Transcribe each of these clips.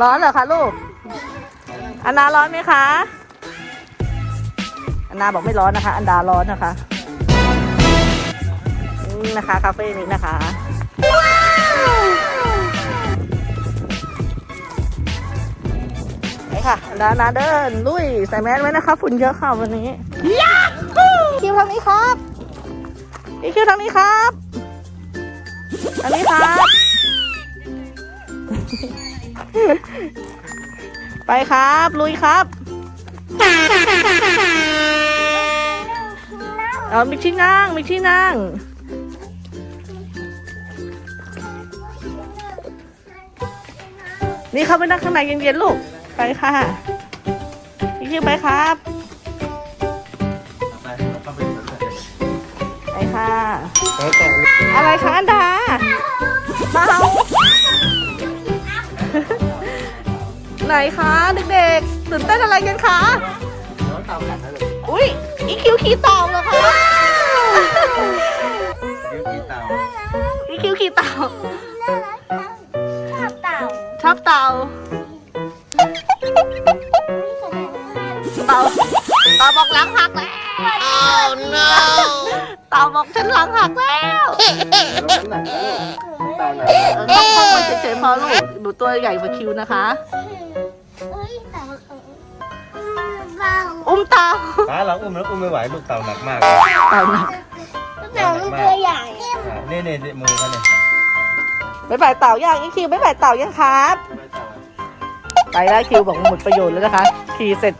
ร้อนเหรอคะลูกอันดาร้อนไหมคะ อันดาบอกไม่ร้อนนะคะ อันดาร้อนนะคะนี่นะคะคาเฟ่นี้นะคะไปค่ะอันดานาเดินลุยใส่แมสไว้นะคะฝุ่นเยอะค่ะวันนี้ยาฮูคิวทางนี้ครับอีคิวทางนี้ครับทางนี้ครับ ไปครับ ลุยครับเออมีที่นั่งมีที่นั่งนี่เขาไปนั่งข้างในเย็นๆลูก ไปค่ะพี่คิวไปครับไปเข้าไปดูเลยไปค่ะ อะไรคะอันดาเมา ไหนคะเด็กๆตื่นเต้นอะไรกันคะแล้วตามกันนะเลยอุ้ยอีคิวขี่เต่าเหรอคะคิ้วขี้เต่าอีคิวขี่เต่าชอบเต่าชอบเต่าเต่าเต่าบอกหลังหักแล้ว oh no เต่าบอกฉันหลังหักแล้วแล้วน้ำหนักนะลูกเต่าหนักเออต้องพกมาเฉยๆพอลูกหนูตัวใหญ่กว่าคิวนะคะ เต่าป้าเราอุ้มแล้วอุ้มไม่ไหวลูกเต่าหนักมากเต่าหนักเต่ามันตัวใหญ่อะนี่นี่นี่มือเขาเนี่ยไม่บ่ายเต่ายังอีคิวไม่บ่ายเต่ายังครับ ไปแล้วคิวบอกว่าหมดประโยชน์แล้วนะคะ ขี่เสร็จ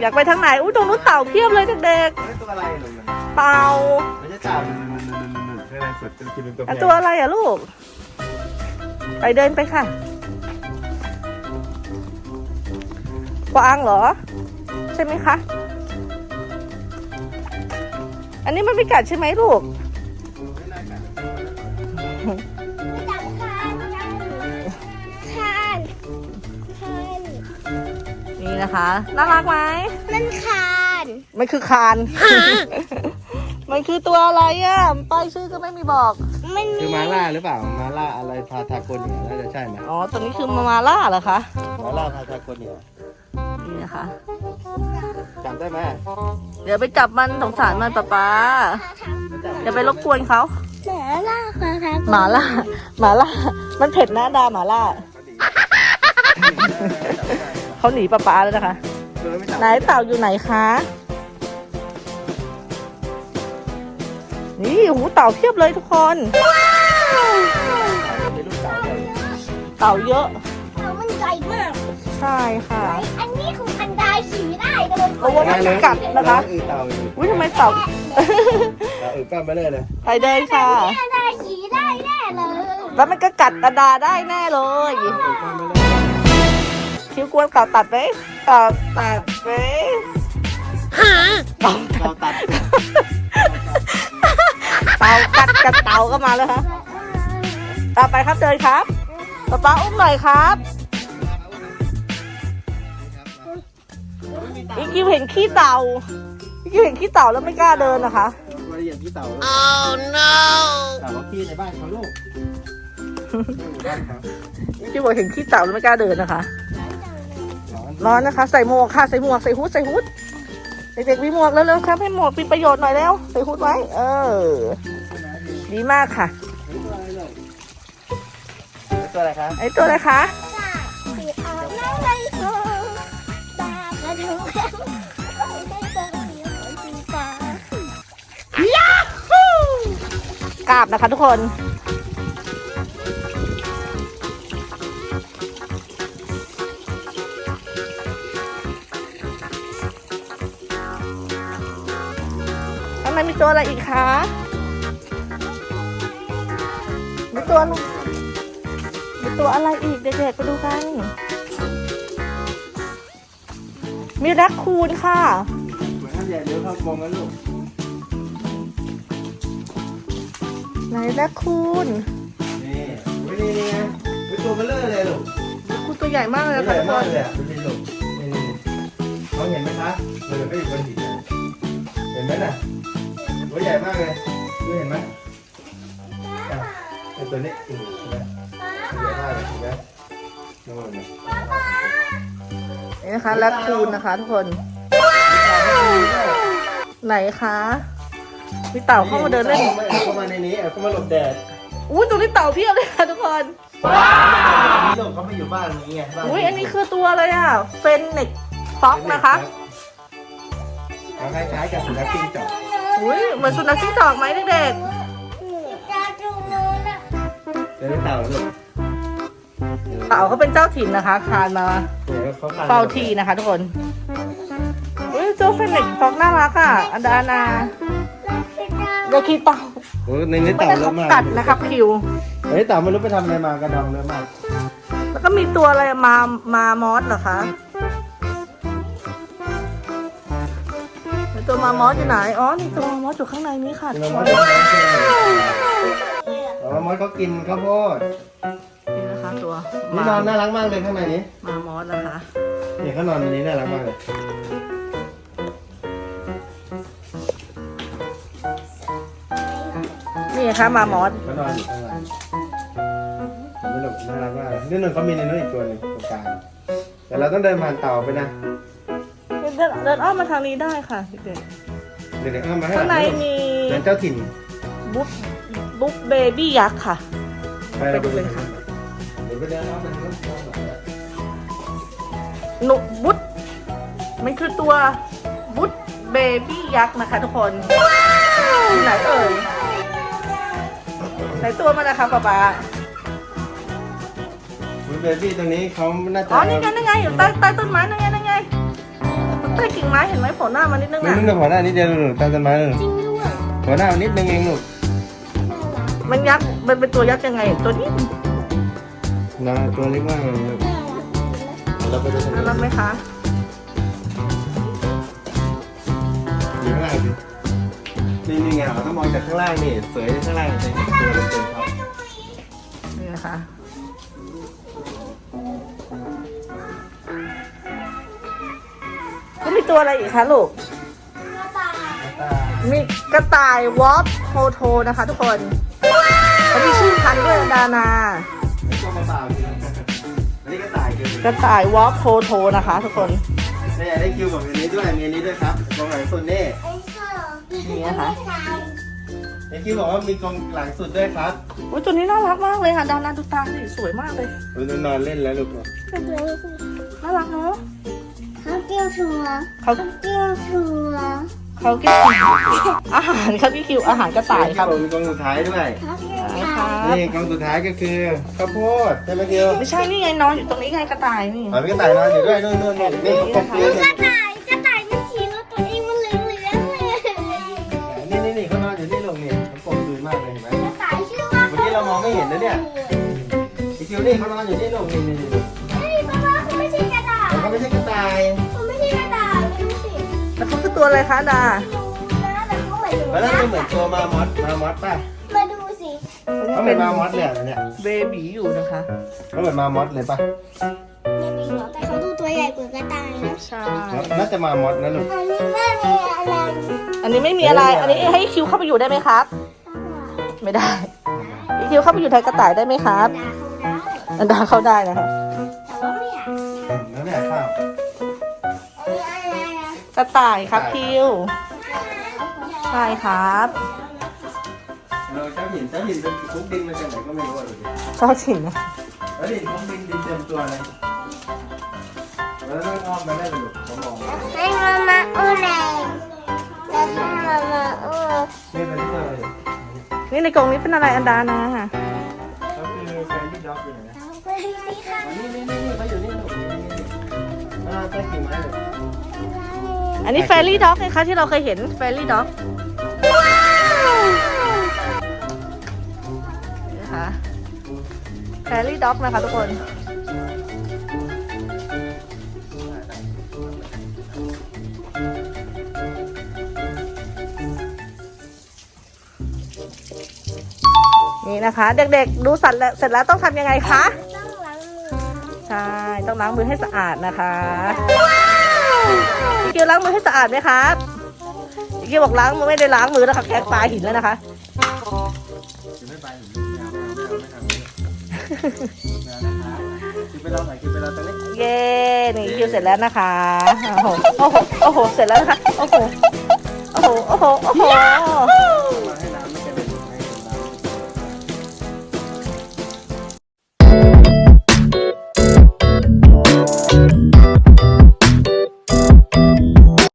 อยากไปทางไหนอุ้ยตรงนู้นเต่าเพียบเลยเด็กนี่ตัวอะไรลูกมันๆเต่าไม่ใช่เต่านุ่นนุ่นนุ่นนุ่นนุ่นไม่ได้สุดเป็นกินเป็นตัวอันแพตัวอะไรอะลูก ไปเดินไปค่ะกวางเหรอ ใช่ไหมคะ อันนี้มันไม่กัดใช่ไหมลูก จับคานคานคานนี่นะคะ น่ารักไหมนั่นคานมันคือคาน มันคือตัวอะไรอะป้ายชื่อก็ไม่มีบอก มันคือมาล่าหรือเปล่า มาล่าอะไรพาทาโกเนียน่าจะใช่ไหมอ๋อ ตัวนี้คือมามาล่าเหรอคะ มาล่าพาทาโกเนีย นี่นะคะจำได้ไหมเดี๋ยวไปจับมันสงสารมันป๊าป๊าอย่าไปรบกวนเขาหมาล่าคาทาหมาล่าหมาล่ามันเผ็ดนะดาหมาล่าเขาหนีป๊าป๊าแล้วนะคะเจอไม่จับไหนเต่าอยู่ไหนคะนี่หูเต่าเพียบเลยทุกคนเป็นลูกเต่าเลยเต่าเยอะเต่ามันใหญ่มาก ใช่ค่ะ ระโดดระวังมันจะกัดนะคะอือเต่าอยู่อุ้ยทำไมเต่า เต่าอือก้อนไปเลยเลยไปเดินค่ะอันดาขี่ได้แน่เลยแล้วมันก็กัดกระดาได้แน่เลยอือก้อนไปเลยคิ้วกวนเต่าตัดไหมเต่าตัดไหมเต่าเต่าตัดเต่ากัดกับเต่าก็มาแล้วคะต่อไปครับเดินครับป๊าป๊าอุ้มหน่อยครับ อีคิวเห็นขี้เต่าอีคิวเห็นขี้เต่าแล้วไม่กล้าเดินนะคะละเอียดที่เต่า oh no เต่าขี้ในบ้านเขาลูกอยู่บ้านเขาอีคิวบอกเห็นขี้เต่าแล้วไม่กล้าเดินนะคะ ร้อนร้อนนะคะ ใส่หมวกค่ะ ใส่หมวก ใส่ฮูดใส่ฮูดเด็กๆมีหมวกแล้วเร็วๆครับให้หมวกเป็นประโยชน์หน่อยแล้ว ใส่ฮูดไว้ เออ ดีมากค่ะ ตัวอะไรครับ ไอ้ตัวอะไรคะ กระดูกาบนะคะทุกคนทำไมมีตัวอะไรอีกคะมีตัวมีตัวอะไรอีกเด็กๆไปดูกัน มีแรคคูนค่ะเหมือนท่านใหญ่เดี๋ยวเข้ากรงกันลูกไหนแรคคูนนี่เฮ้ยนี่นี่ไงเฮ้ยตัวเบลเลอร์เลยลูกแรคคูนตัวใหญ่มากเลยตัวนะใหคะญ่ทุกคมากนเลยอะดูสิลูกนี่นี่เขาเห็นไหมคะเดี๋ยวก็อยู่บนหินนะเห็นไหมน่ะตัวใหญ่มากเลยดูเห็นไหมอะไอ้ตัวนี้อือเห็นไหมตัวใหญ่มากเลยเห็นไหมโน่นน่ะ นี่นะคะแรคคูนนะคะ ทุกคน ไหนคะมีเต่าเข้ามาเดินเล่นเอาเข้ามาในนี้เอาเข้ามาหลบแดดอุ้ยตัวนี้เต่าเพียบเลยค่ะทุกคนนี่หลบเขาไม่อยู่บ้านนี้ไงบ้านอุ้ยอันนี้คือตัวอะไรอะเฟนเน็กฟ็อกนะคะเอาคล้ายๆกับสุนัขจิ้งจอกอุ้ยเหมือนสุนัขจิ้งจอกไหมเด็กตาตรงนู้นอะเดี๋ยวเต่าลูก ๆเต่าเขาเป็นเจ้าถิ่นนะคะคานมาเดี๋ยวเขาคลนเฝ้าทีนะคะ ทุกคนอุ้ยเจ้าเฟนเน็กฟ็อกน่ารักอะอันดานาแล้วคือตาเด็กขี้เต่าโอ้ยในนี้ไม่เต่าได้เยเขาอะมากกัดนะครับคิวเฮ้ยเต่าไม่รู้ไปทำอะไรมากระดองเยอะมาก แล้วก็มีตัวอะไรมามามอสเหรอคะมีตัวมามอสอยู่ไหน อ๋อ นี่ตัวมามอสอยู่ข้างในนี้ค่ะที่ทุกมามคอสนอ๋อมอสเขากินข้าวโพดนี่นะคะ ตัวนี่นอนน่ารักมากเลยข้างในนี้มามอสนะคะนี่เขานอนในนี้น่ารักมากเลยนี่นะคะมามอสเขานอนอยู่ข้างในไม่หลบน่ารักมากนี่หนึ่งเขามีในนู้นอีกตัวหนึ่งตรงกลางแต่เราต้องเดินผ่านเต่าไปนะเดินเดินอ้อมมาทางนี้ได้ค่ะเด็กเดี๋ยวเดี๋ยวเอามาๆให้ข้างในมีเดินเจ้าถิ่นบุ๊บบุ๊บเบบี้ยักษ์ค่ะเราไปดูเลยค่ะเดี๋ยวไปเดินเอาไปเดินเอาไปหนุบุ๊ดมันคือตัวบุ๊ดเบบี้ยักษ์นะคะทุกคนอยู่ไหนเอ่ยไหนตัวมันนะคะป๊าป๊าคุณเบบี้ตรงนี้เขาน่าจะอ๋อนี่ไงนี่ไงอยู่ใต้ใต้ต้นไม้นั่นไงนั่นไงใต้กิ่งไม้เห็นไหมโผล่หน้ามานิดนึงนี่อะนึงหัวหน้านิดเดียวหนูตามต้นไม้หนูจริงด้วยหัวหน้านิดนึงเองหนูมันยักษ์มันเป็นตัวยักษ์ยังไงตัวนี้ นะตัวเล็กมากเลยลูกเราไปดูทางน่ารักไหมคะอยู่ข้างล่างสินี่นี่ไงเราต้องมองจากข้างล่างนี่สวยข้างล่างจะเห็นตัวเต็มๆครับนี่นะคะก็มีตัวอะไรอีกคะลูก มีกระต่ายวอฟโทโทนะคะทุกคนเขามีชื่อพันธุ์ด้วยดานา ตัวเปล่าๆอันนี้ก็ตายคือกระต่ายวอฟโทโทนะคะ ทุกคนนี่ได้คิวบอกอันนี้ด้วยมีอันนี้ด้วยครับกองหลังสุดนี่นี่นะคะได้คิวบอกว่ามีกองหลังสุดด้วยครับอุ้ยตัวนี้น่ารักมากเลยค่ะดานาดูตาสิสวยมากเลยดูนอนเล่นแล้วลูกน่ารักเนาะเขาเกี่ยวชัวเขาเกี่ยวชัวเขากินอาหารครับพี่คิวอาหารกระต่ายครับผมมีกองสุดท้ายด้วย เขาเกี่ยว นะชัวคะนี่กองสุดท้ายก็คือข้าวโพดใช่ไหมคิวไม่ใช่นี่ไงนอนอยู่ตรงนี้ไงกระต่ายนี่อ๋อมีกระต่ายนอนอยู่ด้วยนู่นนู่นนู่นนี่เขากบเลี้ยงกระต่ายกระต่ายมันฉี่แล้วตัวเองมันเหลืองเหลืองเลยนี่นี่นี่เขานอนอยู่ที่ลงนี่เขากบดืนมากเลยเห็นไหมกระต่ายชื่อว่าเมื่อกี้เรามองไม่เห็นนะเนี่ยพี่คิวนี่เขานอนอยู่ที่ลงนี่นี่นี่เฮ้ยป้าป้าเขาไม่ใช่กระต่ายเขาไม่ใช่กระต่ายเขาไม่ใช่กระต่ายดูสิแล้วเขาคือตัวอะไรคะดาดูนะแต่เขาเหมือนหนูแล้วนั่นนะก็เหมือนตัวมามอสมามอสป่ะมาดูสิ เขาเหมือนมามอสเลยอะเนี่ยเบบีอยู่นะคะ เขาเหมือนมามอสเลยป่ะไม่มีหรอกแต่เขาดูตัวใหญ่กว่ากระต่ายนะใช่น่าจะมามอสนะลูก อันนี้แม่มีอะไร อันนี้ไม่มีอะไร อันนี้ให้คิวเข้าไปอยู่ได้ไหมครับ ไม่ได้พี่คิวเข้าไปอยู่แทนกระต่ายได้ไหมครับด่าเขาได้อันดาเข้าได้นะคะแต่ว่าไม่อยากแล้วเนี่ยข้าวอันนี้อะไรนะกระต่ายครับคิวใช่ครับ เราเจ้าหินเจ้าหินเป็นคุกดินมาจากไหนก็ไม่รู้อะดูดิชอบฉินนะแล้วดินคุกดินดินเต็มตัวเลยแล้วต้องอ้อมมาได้เลยลูกเขามองให้มามาอู้แรงแล้วก็มามาอู้นี่เป็นที่อะไรนี่ในกรงนี้เป็นอะไรอันดานะก็คือแฟนที่ด็อกอยู่ไหนนะไปสิค่ะนี่นี่นี่เขาอยู่นี่ลูกนี่นี่นี่อ่าใต้กิ่งไม้ลูกอันนี้เฟรลี่ด็อกไงคะที่เราเคยเห็นเฟรลี่ด็อก นะคะเฟรลี่ด็อกนะคะทุกคน นี่นะคะ เด็กๆ ดูสัตว์แล้วเสร็จแล้วต้องทำยังไงคะ ต้องล้างมือใช่ ต้องล้างมือให้สะอาดนะคะพี่เกียวล้างมือให้สะอาดไหมครับพี่เกียวบอกล้างมือไม่ได้ล้างมือนะคะแคะปลาหินแล้วนะคะคือไม่ไปหนู กินไปเราไหนกินไปเราตรงนี้เย้นี่คิวเสร็จแล้วนะคะ โอ้โห โอ้โห โอ้โห เสร็จแล้วนะคะ โอ้โห โอ้โห โอ้โห โอ้โห